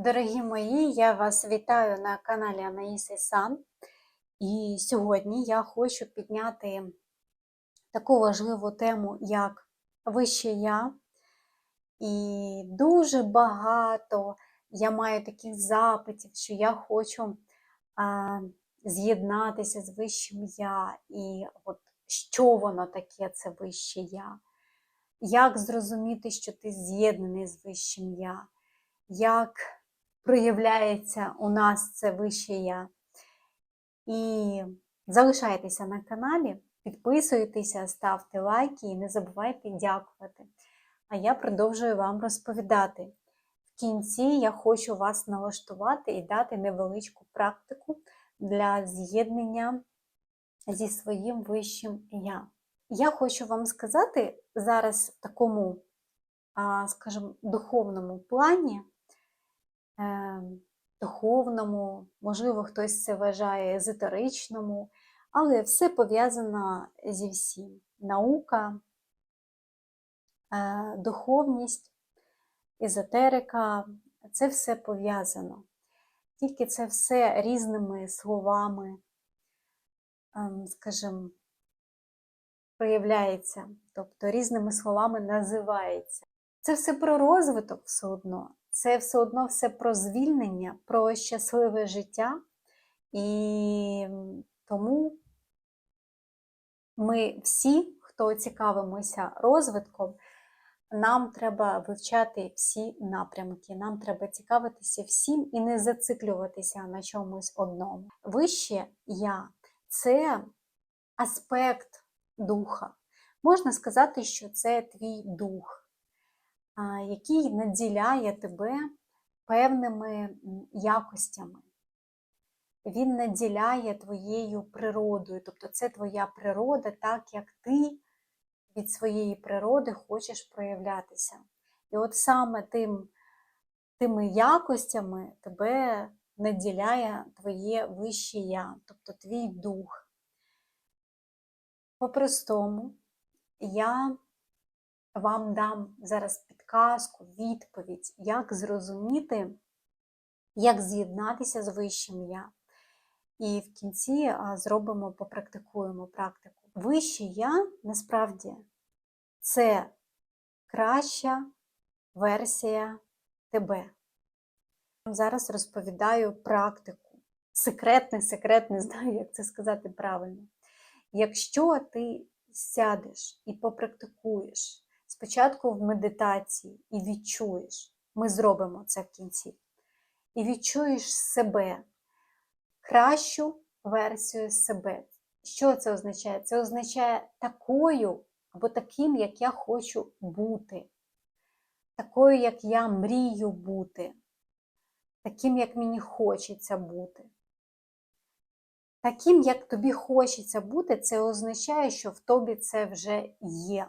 Дорогі мої, я вас вітаю на каналі Анаїси Сан. І сьогодні я хочу підняти таку важливу тему, як вище я. І дуже багато я маю таких запитів, що я хочу з'єднатися з вищим я. І от що воно таке, це вище я? Як зрозуміти, що ти з'єднаний з вищим я? Як проявляється у нас це вище я. І залишайтеся на каналі, підписуйтеся, ставте лайки і не забувайте дякувати. А я продовжую вам розповідати. В кінці я хочу вас налаштувати і дати невеличку практику для з'єднання зі своїм вищим я. Я хочу вам сказати зараз в такому, скажімо, духовному плані, духовному, можливо, хтось це вважає езотеричному, але все пов'язано зі всім. Наука, е, духовність, езотерика це все пов'язано. Тільки це все різними словами, ем, скажімо, проявляється, тобто різними словами називається. Це все про розвиток все одно це все одно все про звільнення, про щасливе життя. І тому ми всі, хто цікавимося розвитком, нам треба вивчати всі напрямки, нам треба цікавитися всім і не зациклюватися на чомусь одному. Вище я це аспект духа. Можна сказати, що це твій дух який наділяє тебе певними якостями. Він наділяє твоєю природою, тобто це твоя природа, так як ти від своєї природи хочеш проявлятися. І от саме тим, тими якостями тебе наділяє твоє вище я, тобто твій дух. По-простому, я вам дам зараз підказку, відповідь, як зрозуміти, як з'єднатися з вищим я. І в кінці зробимо, попрактикуємо практику. Вище я насправді це краща версія тебе. Зараз розповідаю практику. Секретне, секрет, не знаю, як це сказати правильно. Якщо ти сядеш і попрактикуєш спочатку в медитації і відчуєш, ми зробимо це в кінці. І відчуєш себе, кращу версію себе. Що це означає? Це означає такою або таким, як я хочу бути, такою, як я мрію бути, таким, як мені хочеться бути. Таким, як тобі хочеться бути, це означає, що в тобі це вже є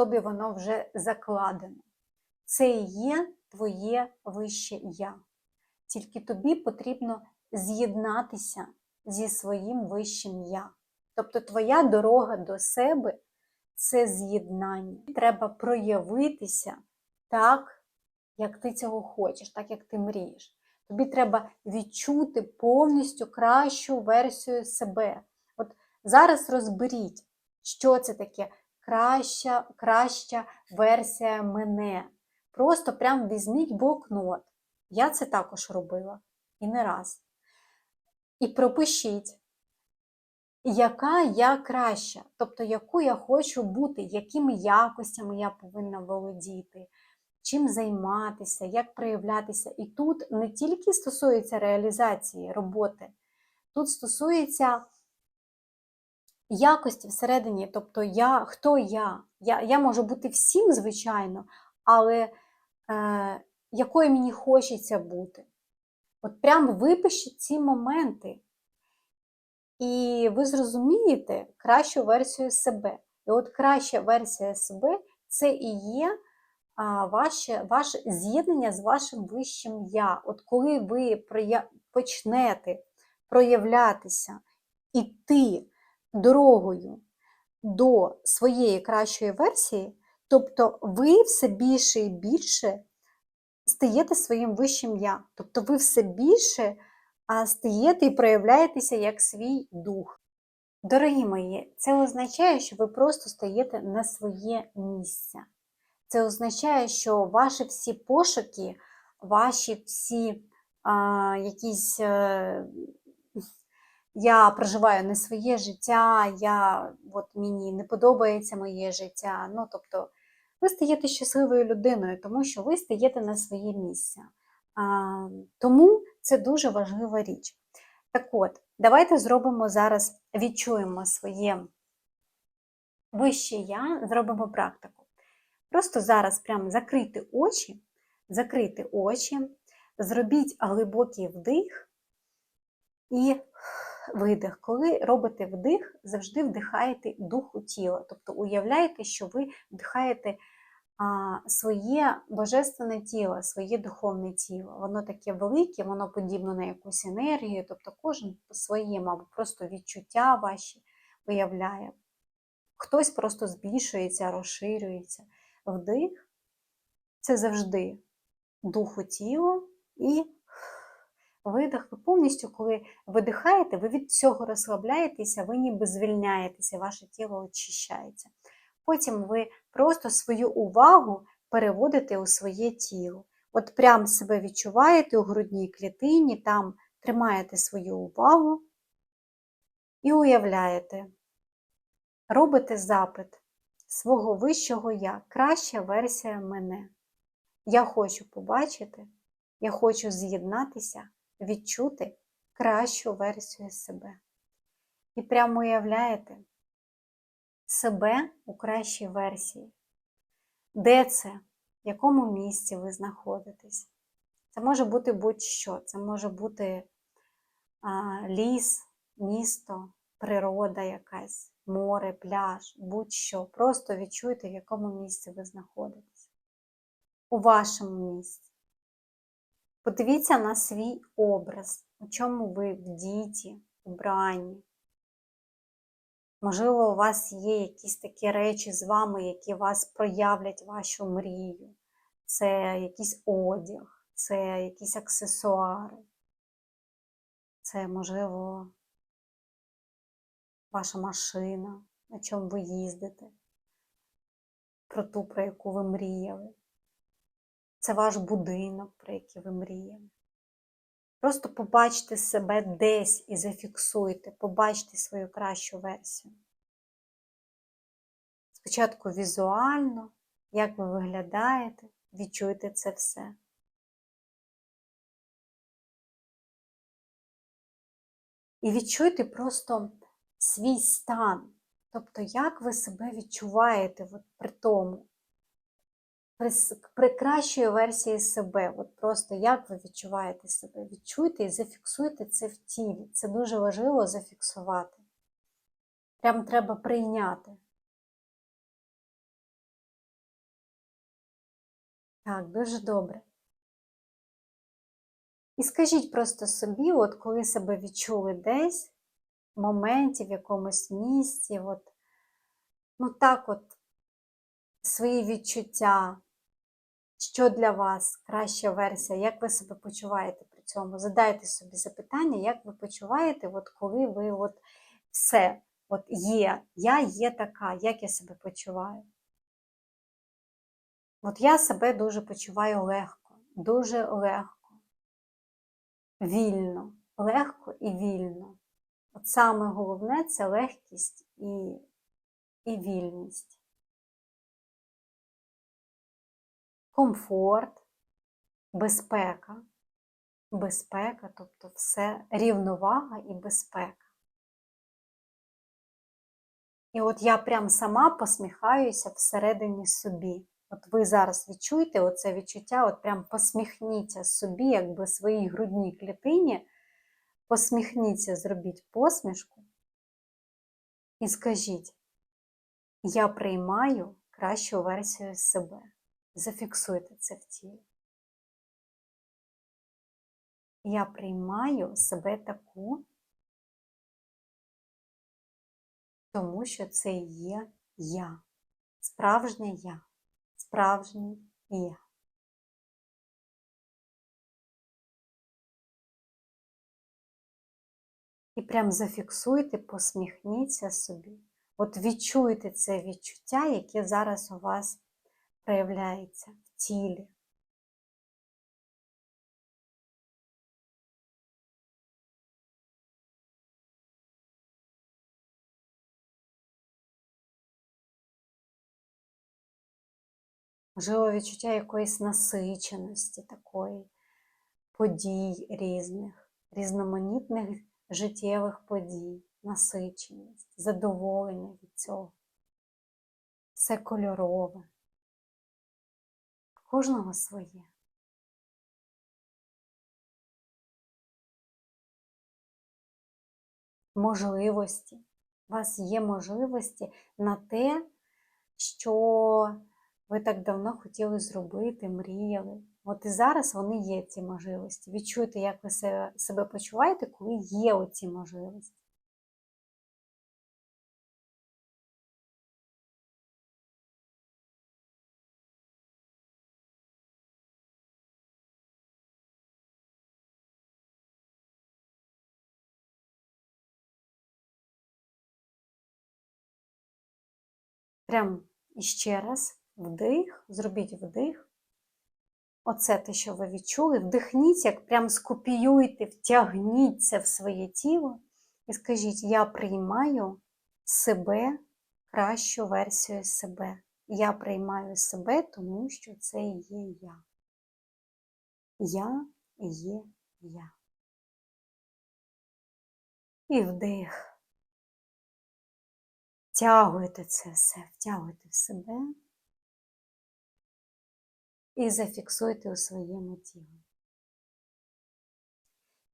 тобі воно вже закладено. Це і є твоє вище я. Тільки тобі потрібно з'єднатися зі своїм вищим я. Тобто твоя дорога до себе це з'єднання. Треба проявитися так, як ти цього хочеш, так як ти мрієш. Тобі треба відчути повністю кращу версію себе. От зараз розберіть, що це таке краща краща версія мене. Просто прям візьміть блокнот. Я це також робила і не раз. І пропишіть, яка я краща, тобто, яку я хочу бути, якими якостями я повинна володіти, чим займатися, як проявлятися. І тут не тільки стосується реалізації роботи, тут стосується якості всередині, тобто я, хто я? Я я можу бути всім, звичайно, але е, якою мені хочеться бути. От прям випишіть ці моменти. І ви зрозумієте кращу версію себе. І от краща версія себе це і є а, ваше ваше з'єднання з вашим вищим я. От коли ви проя... почнете проявлятися, іти дорогою до своєї кращої версії, тобто ви все більше і більше стаєте своїм вищим я. Тобто ви все більше стаєте і проявляєтеся як свій дух. Дорогі мої, це означає, що ви просто стаєте на своє місце. Це означає, що ваші всі пошуки, ваші всі а, якісь. А, е, я проживаю не своє життя, я, от мені не подобається моє життя. Ну, тобто, ви стаєте щасливою людиною, тому що ви стаєте на своє місце. А, Тому це дуже важлива річ. Так от, давайте зробимо зараз, відчуємо своє вище я, зробимо практику. Просто зараз прямо закрийте очі, закрийте очі, зробіть глибокий вдих і видих. Коли робите вдих, завжди вдихаєте духу тіла. Тобто уявляєте, що ви вдихаєте своє божественне тіло, своє духовне тіло. Воно таке велике, воно подібне на якусь енергію, тобто кожен своє, мабуть, просто відчуття ваші виявляє. Хтось просто збільшується, розширюється. Вдих це завжди духу тіла і видих. Ви повністю, коли видихаєте, ви від цього розслабляєтеся, ви ніби звільняєтеся, ваше тіло очищається. Потім ви просто свою увагу переводите у своє тіло. От прям себе відчуваєте у грудній клітині, там тримаєте свою увагу і уявляєте, робите запит свого вищого я, краща версія мене. Я хочу побачити, я хочу з'єднатися, відчути кращу версію себе. І прямо уявляєте себе у кращій версії. Де це? В якому місці ви знаходитесь? Це може бути будь-що, це може бути а, ліс, місто, природа якась, море, пляж, будь-що. Просто відчуйте, в якому місці ви знаходитесь. У вашому місці. Подивіться на свій образ, у чому ви в діті, вбранні. Можливо, у вас є якісь такі речі з вами, які вас проявлять вашу мрію. Це якийсь одяг, це якісь аксесуари. Це, можливо, ваша машина, на чому ви їздите, про ту, про яку ви мріяли. Це ваш будинок, про який ви мріяли. Просто побачте себе десь і зафіксуйте, побачте свою кращу версію. Спочатку візуально, як ви виглядаєте, відчуйте це все. І відчуйте просто свій стан, тобто, як ви себе відчуваєте от при тому, при кращої версії себе. От Просто як ви відчуваєте себе? Відчуйте і зафіксуйте це в тілі. Це дуже важливо зафіксувати. Прям треба прийняти. Так, дуже добре. І скажіть просто собі, от коли себе відчули десь, в моменті, в якомусь місці, от, ну так от, свої відчуття, що для вас краща версія, як ви себе почуваєте при цьому? Задайте собі запитання, як ви почуваєте, от коли ви от все от є, я є така, як я себе почуваю. От я себе дуже почуваю легко, дуже легко, вільно, легко і вільно. От саме головне це легкість і, і вільність. Комфорт, безпека. Безпека, тобто все рівновага і безпека. І от я прям сама посміхаюся всередині собі. От ви зараз відчуєте оце відчуття, от прям посміхніться собі, якби своїй грудній клітині, посміхніться, зробіть посмішку і скажіть, я приймаю кращу версію себе. Зафіксуйте це в тілі. Я приймаю себе таку, тому що це є я, справжнє я, справжній я. І прям зафіксуйте, посміхніться собі, от відчуйте це відчуття, яке зараз у вас проявляється в тілі. Можливо, відчуття якоїсь насиченості такої, подій різних, різноманітних життєвих подій, насиченість, задоволення від цього. Все кольорове. Кожного своє. Можливості. У вас є можливості на те, що ви так давно хотіли зробити, мріяли. От і зараз вони є ці можливості. Відчуйте, як ви себе почуваєте, коли є оці можливості. Прям іще раз вдих, зробіть вдих. Оце те, що ви відчули, вдихніть, як прям скопіюйте, втягніть це в своє тіло і скажіть: я приймаю себе, кращу версію себе. Я приймаю себе, тому що це є я. Я є я. І вдих. Втягуйте це все, втягуйте в себе і зафіксуйте у своєму тілі.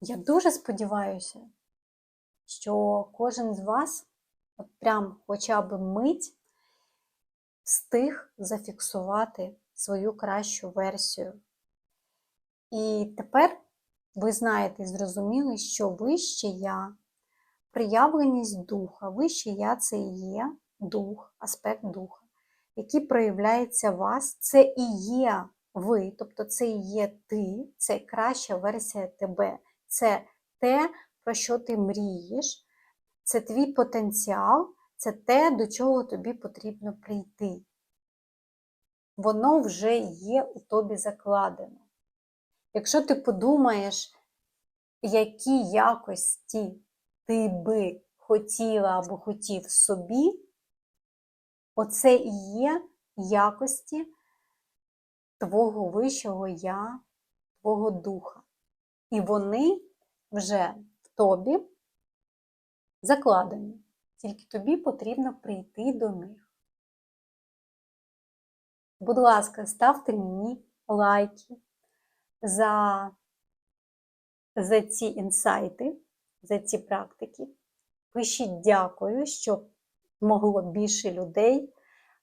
Я дуже сподіваюся, що кожен з вас, от прям хоча б мить, встиг зафіксувати свою кращу версію. І тепер ви знаєте і зрозуміли, що вище я, приявленість духа, вище я це і є дух, аспект духа який проявляється в вас, це і є ви, тобто це і є ти, це краща версія тебе. Це те, про що ти мрієш, це твій потенціал, це те, до чого тобі потрібно прийти. Воно вже є у тобі закладено. Якщо ти подумаєш, які якості ти би хотіла або хотів собі, Оце і є якості твого вищого я, твого духа. І вони вже в тобі закладені. Тільки тобі потрібно прийти до них. Будь ласка, ставте мені лайки за, за ці інсайти, за ці практики. Пишіть дякую, що могло більше людей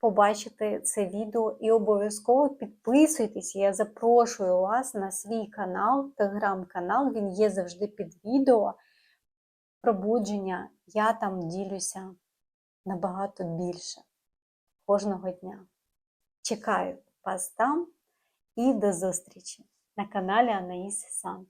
побачити це відео. І обов'язково підписуйтесь, я запрошую вас на свій канал, телеграм-канал, він є завжди під відео. Пробудження, я там ділюся набагато більше кожного дня. Чекаю вас там і до зустрічі на каналі Анаїс Сан.